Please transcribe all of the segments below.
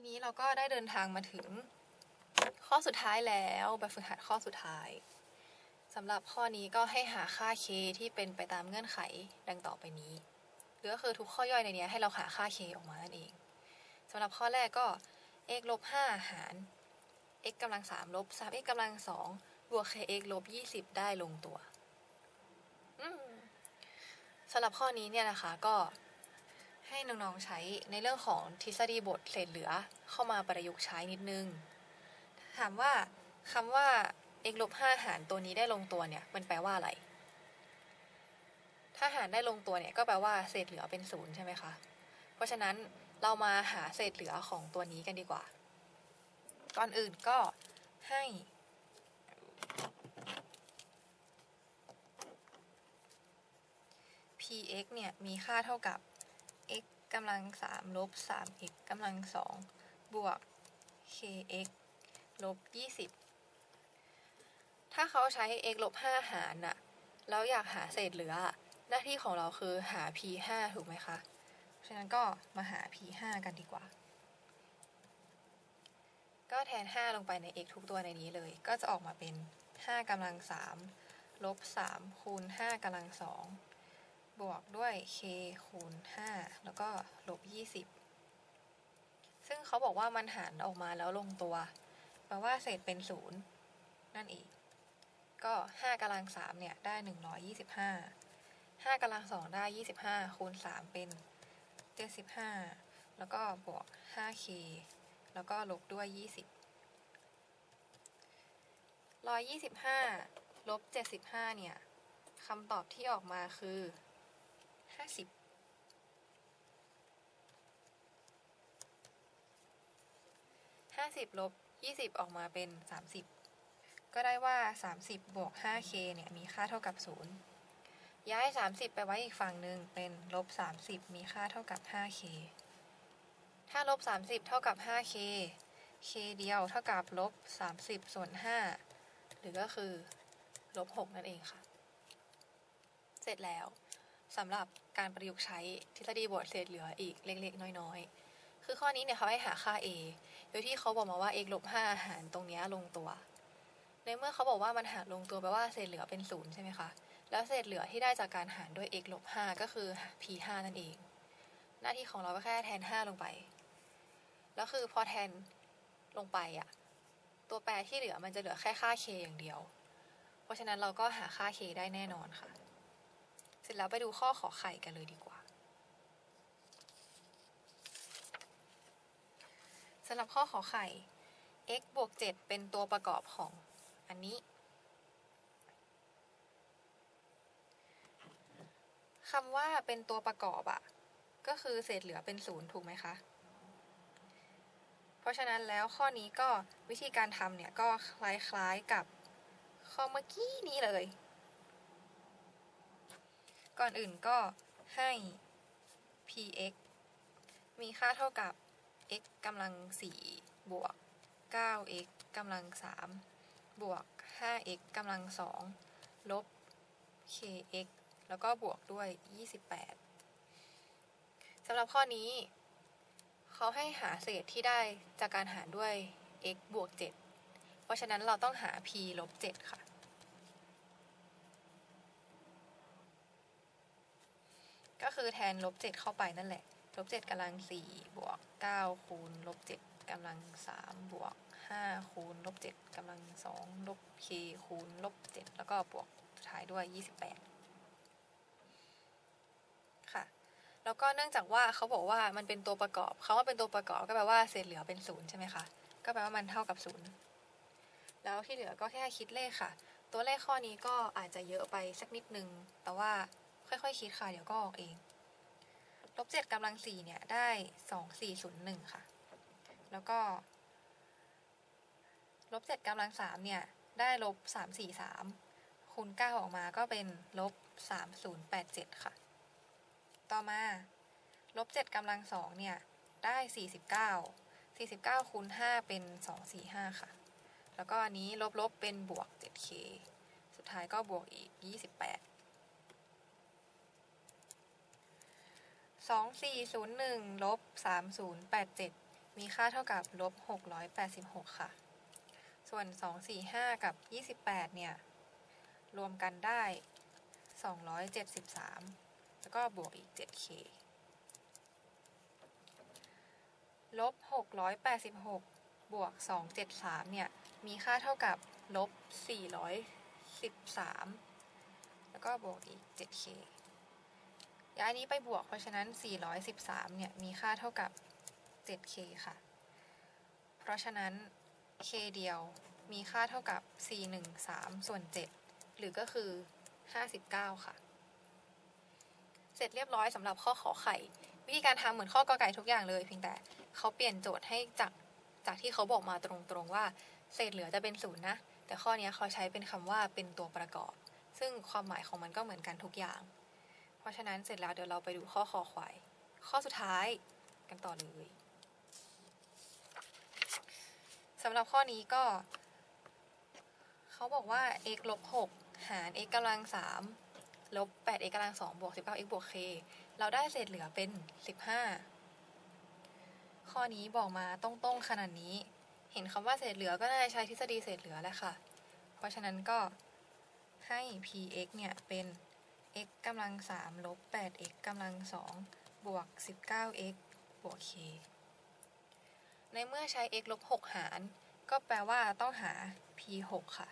ทีนี้เราก็ได้เดินทางมาถึงข้อสุดท้ายแล้วแบบฝึกหัดข้อสุดท้ายสำหรับข้อนี้ก็ให้หาค่า k ที่เป็นไปตามเงื่อนไขดังต่อไปนี้หรือก็คือทุกข้อย่อยในนี้ให้เราหาค่า k ออกมานั่นเองสำหรับข้อแรกก็ x ลบ5หาร x กำลัง3ลบ 3x กำลัง2บวก kx ลบ20 ได้ลงตัวสำหรับข้อนี้เนี่ยนะคะก็ ให้น้องๆใช้ในเรื่องของทฤษฎีบทเศษเหลือเข้ามาประยุกต์ใช้นิดนึง ถามว่าคำว่า x ลบ5หารตัวนี้ได้ลงตัวเนี่ยมันแปลว่าอะไร ถ้าหารได้ลงตัวเนี่ยก็แปลว่าเศษเหลือเป็นศูนย์ใช่ไหมคะ เพราะฉะนั้นเรามาหาเศษเหลือของตัวนี้กันดีกว่า ก่อนอื่นก็ให้ px เนี่ยมีค่าเท่ากับ กำลัง3ลบ 3x กำลัง2บวก kx ลบ20ถ้าเขาใช้ x ลบ5หารน่ะ แล้วอยากหาเศษเหลือ หน้าที่ของเราคือหา p 5ถูกไหมคะ ฉะนั้นก็มาหา p 5กันดีกว่า ก็แทน 5 ลงไปใน x ทุกตัวในนี้เลย ก็จะออกมาเป็น 5กำลัง3ลบ3คูณ5กำลัง2 บวกด้วย k คูณ 5 แล้วก็ลบ 20 ซึ่งเขาบอกว่ามันหารออกมาแล้วลงตัว แปลว่าเศษเป็นศูนย์นั่นเองก็ 5กำลัง 3 เนี่ย ได้ 125 5กำลัง 2 ได้ 25 คูณ 3 เป็น 75 แล้วก็บวก 5k แล้วก็ลบด้วย 20 125 ลบ 75 เนี่ยคำตอบที่ออกมาคือ 50 50ลบ20ออกมาเป็น30ก็ได้ว่า30บบวก 5k เนี่ยมีค่าเท่ากับ0ย้าย30ไปไว้อีกฝั่งหนึ่งเป็นลบ30มีค่าเท่ากับ 5k ถ้าลบ30เท่ากับ 5k k เดียวเท่ากับลบ30ส่วน5หรือก็คือลบ6นั่นเองค่ะ เสร็จแล้ว สำหรับการประยุกต์ใช้ทฤษฎีบทเศษเหลืออีกเล็กๆ น้อยๆ คือข้อนี้เนี่ยเขาให้หาค่า a โดยที่เขาบอกมาว่า x ลบ5หารตรงเนี้ยลงตัว ในเมื่อเขาบอกว่ามันหารลงตัวแปลว่าเศษเหลือเป็นศูนย์ใช่ไหมคะ แล้วเศษเหลือที่ได้จากการหารด้วย x ลบ5ก็คือ p 5นั่นเอง หน้าที่ของเราก็แค่แทน 5 ลงไป แล้วคือพอแทนลงไปอะตัวแปรที่เหลือมันจะเหลือแค่ค่า k อย่างเดียว เพราะฉะนั้นเราก็หาค่า k ได้แน่นอนค่ะ สร็จแล้วไปดูข้อขอไข่กันเลยดีกว่าสำหรับข้อขอไข่ x บวก 7 เป็นตัวประกอบของอันนี้ คำว่าเป็นตัวประกอบอะก็คือเศษเหลือเป็นศูนย์ถูกไหมคะ เพราะฉะนั้นแล้วข้อนี้ก็วิธีการทำเนี่ย ก็คล้ายๆกับข้อเมื่อกี้นี้เลย ก่อนอื่นก็ให้ px มีค่าเท่ากับ x กำลัง 4 บวก 9x กำลัง 3 บวก 5x กำลัง 2 ลบ kx แล้วก็บวกด้วย 28 สำหรับข้อนี้ เขาให้หาเศษที่ได้จากการหารด้วย x บวก 7 เพราะฉะนั้นเราต้องหา p ลบ 7 ค่ะ ก็คือแทนลบ7เข้าไปนั่นแหละ ลบ7กำลัง4บวก9คูณลบ7กำลัง3บวก5คูณลบ7กำลัง2ลบ k คูณลบ7แล้วก็บวกสุดท้ายด้วย28ค่ะ แล้วก็เนื่องจากว่าเขาบอกว่ามันเป็นตัวประกอบเขาว่าเป็นตัวประกอบก็แปลว่าเศษเหลือเป็นศูนย์ใช่ไหมคะก็แปลว่ามันเท่ากับศูนย์แล้วที่เหลือก็แค่คิดเลขค่ะ ตัวเลขข้อนี้ก็อาจจะเยอะไปสักนิดนึง แต่ว่า ค่อยๆคิดค่ะ เดี๋ยวก็ออกเอง ลบเจ็ดกำลังสี่เนี่ย ได้สองสี่ศูนย์หนึ่งค่ะ แล้วก็ ลบเจ็ดกำลังสามเนี่ย ได้ลบสามสี่สามคูณเก้าออกมาก็เป็นลบสามศูนย์แปดเจ็ดค่ะ ต่อมา ลบเจ็ดกำลังสองเนี่ย ได้สี่สิบเก้าสี่สิบเก้าคูณห้าเป็นสองสี่ห้าค่ะ แล้วก็อันนี้ลบลบเป็นบวกเจ็ดเคสุดท้ายก็บวกอีกยี่สิบแปด สองสี่ศูนย์หนึ่งลบสามศูนย์แปดเจ็ดมีค่าเท่ากับลบ686ค่ะ ส่วน245กับ28เนี่ย รวมกันได้273แล้วก็บวกอีก 7k ลบ686บวก273เนี่ย มีค่าเท่ากับลบ413แล้วก็บวกอีก 7k ย้ายนี้ไปบวกเพราะฉะนั้น 413 เนี่ย มีค่าเท่ากับ 7k ค่ะ เพราะฉะนั้น k เดียวมีค่าเท่ากับ 413 ส่วน 7 หรือก็คือ 59 ค่ะ เสร็จเรียบร้อยสำหรับข้อขอไข่ วิธีการทำเหมือนข้อกอไก่ทุกอย่างเลยเพียงแต่เขาเปลี่ยนโจทย์ให้จากจากที่เขาบอกมาตรงๆว่า เศษเหลือจะเป็นศูนย์นะ แต่ข้อนี้เขาใช้เป็นคำว่าเป็นตัวประกอบ ซึ่งความหมายของมันก็เหมือนกันทุกอย่าง ราะฉะนั้นเสร็จแล้วเดี๋ยวเราไปดูข้อคอควาย ข้อสุดท้ายกันต่อเลยสำหรับข้อนี้ก็ เขาบอกว่า x ลบ6หาร x กำลัง3ลบ8 x กำลัง2บวก19 x บวก k เราได้เศษเหลือเป็น 15 ข้อนี้บอกมาต้องๆขนาดนี้ เห็นคำว่าเศษเหลือก็น่าจะใช้ทฤษฎีเศษเหลือแหละค่ะ เพราะฉะนั้นก็ให้ px เนี่ยเป็น กำลัง3ลบ8 x กำลัง2บวก 19x บวก k ในเมื่อใช้ x ลบ6หาร ก็แปลว่าต้องหา p 6ค่ะ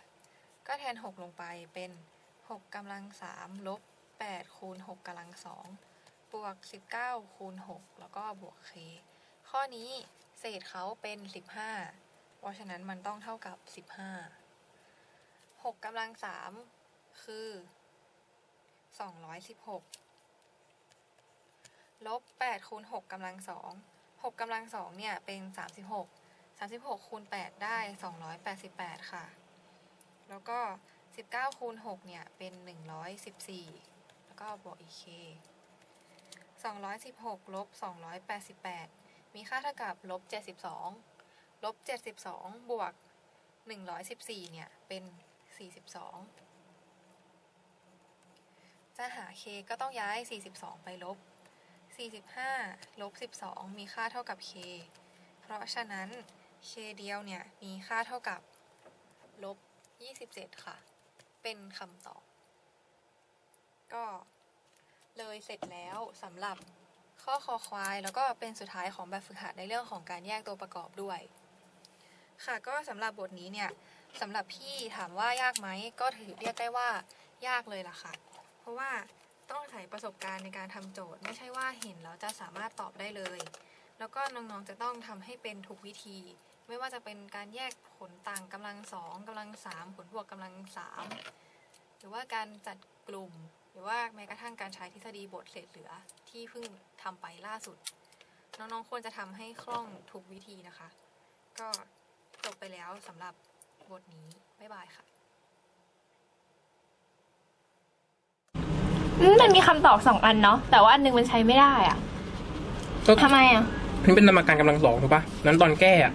ก็แทน6ลงไปเป็น6กำลัง3ลบ8คูณ6กำลัง2บวก19คูณ6แล้วก็บวก k ข้อนี้เศษเขาเป็น15เพราะฉะนั้นมันต้องเท่ากับ15 6กำลัง3คือ 216ลบ8คูณ6กำลัง2 6กำลัง2เนี่ยเป็น 36 36คูณ8ได้ 288 ค่ะ แล้วก็ 19คูณ6เนี่ยเป็น 114 แล้วก็บวกอีก k 216ลบ288 มีค่าเท่ากับลบ72ลบ72บวก114เนี่ยเป็น 42 จะหา k ก็ต้องย้าย 42 ไปลบ 45 ลบ 12 มีค่าเท่ากับ k เพราะฉะนั้น k เดียวเนี่ย มีค่าเท่ากับ ลบ 27 ค่ะ เป็นคำตอบ ก็เลยเสร็จแล้วสำหรับข้อคอควาย แล้วก็เป็นสุดท้ายของแบบฝึกหัดในเรื่องของการแยกตัวประกอบด้วย ค่ะก็สำหรับบทนี้เนี่ยสำหรับพี่ถามว่ายากไหมก็ถือเรียกได้ว่ายากเลยล่ะค่ะ ราะว่าต้องอาศัยประสบการณ์ในการทำโจทย์ ไม่ใช่ว่าเห็นแล้วจะสามารถตอบได้เลย แล้วก็น้องๆจะต้องทำให้เป็นทุกวิธี ไม่ว่าจะเป็นการแยกผลต่างกำลังสองกำลังสามผลบวกกำลังสามหรือว่าการจัดกลุ่ม หรือว่าแม้กระทั่งการใช้ทฤษฎีบทเศษเหลือที่เพิ่งทำไปล่าสุด น้องๆควรจะทำให้คล่องทุกวิธีนะคะ ก็จบไปแล้วสำหรับบทนี้ บ๊ายบายค่ะ อืมมันมีคำตอบสองอันเนาะแต่ว่าอันหนึงมันใช้ไม่ได้อะก็ทำไมอะ นี่เป็นสมการกำลังสองถูกปะนั้นตอนแก้อะ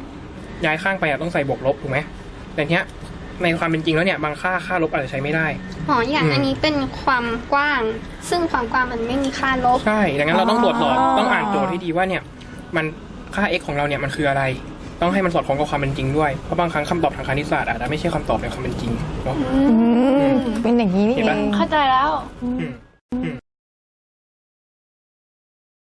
ย้ายข้างไปอะต้องใส่บวกลบถูกไหมแต่เนี้ยในความเป็นจริงแล้วเนี่ยบางค่าค่าลบอาจจะใช้ไม่ได้ อ๋ออย่างอืม อันนี้เป็นความกว้าง ซึ่งความกว้างมันไม่มีค่าลบ ใช่ดังนั้นเราต้องตรวจสอบอ๋อ ต้องอ่านโจทย์ให้ดีว่าเนี่ยมันค่า x ของเราเนี่ยมันคืออะไร ต้องให้มันสอดคล้องกับความเป็นจริงด้วย เพราะบางครั้งคำตอบทางคณิตศาสตร์อาจจะไม่ใช่คำตอบในความเป็นจริงเนาะ อืมเป็นอย่างนี้นี่เห็นเอปะ ง เข้าใจแล้ว อืม